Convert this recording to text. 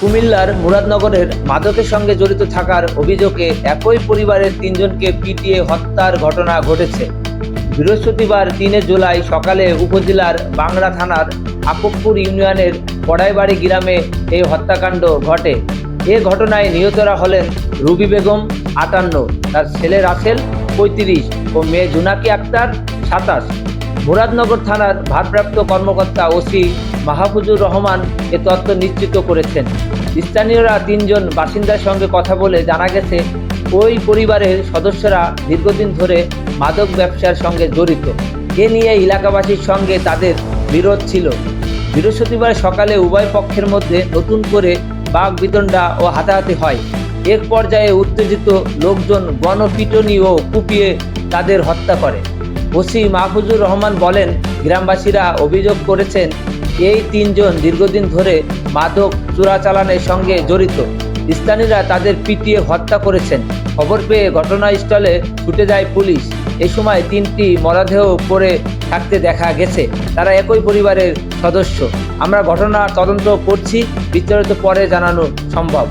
কুমিল্লার মুরাদনগরের মাদকের সঙ্গে জড়িত থাকার অভিযোগে একই পরিবারের তিনজনকে পিটিয়ে হত্যার ঘটনা ঘটেছে। বৃহস্পতিবার তিনে জুলাই সকালে উপজেলার বাংলা থানার আকবপুর ইউনিয়নের পড়াইবাড়ি গ্রামে এই হত্যাকাণ্ড ঘটে। এ ঘটনায় নিহতরা হলেন রুবি বেগম আটান্ন, তার ছেলে রাসেল পঁয়ত্রিশ ও মেয়ে জুনাকি আক্তার সাতাশ। মুরাদনগর থানার ভারপ্রাপ্ত কর্মকর্তা ওসি মাহফুজুর রহমান এ তথ্য নিশ্চিত করেছেন। স্থানীয়রা তিনজন বাসিন্দার সঙ্গে কথা বলে জানা গেছে, ওই পরিবারের সদস্যরা দীর্ঘদিন ধরে মাদক ব্যবসার সঙ্গে জড়িত। এ নিয়ে এলাকাবাসীর সঙ্গে তাদের বিরোধ ছিল। বৃহস্পতিবার সকালে উভয় পক্ষের মধ্যে নতুন করে বাঘ বিতণ্ডা ও হাতাহাতি হয়। এক পর্যায়ে উত্তেজিত লোকজন গণপিটনি ও কুপিয়ে তাদের হত্যা করে। ওসি মাহফুজুর রহমান বলেন, গ্রামবাসীরা অভিযোগ করেছেন এই তিনজন দীর্ঘদিন ধরে মাদক চোরাচালানের সঙ্গে জড়িত। স্থানীয়রা তাদের পিটিয়ে হত্যা করেছেন। খবর পেয়ে ঘটনাস্থলে ছুটে যায় পুলিশ। এ সময় তিনটি মরাদেহ পড়ে থাকতে দেখা গেছে। তারা একই পরিবারের সদস্য। আমরা ঘটনা তদন্ত করছি। বিস্তারিত পরে জানানো সম্ভব।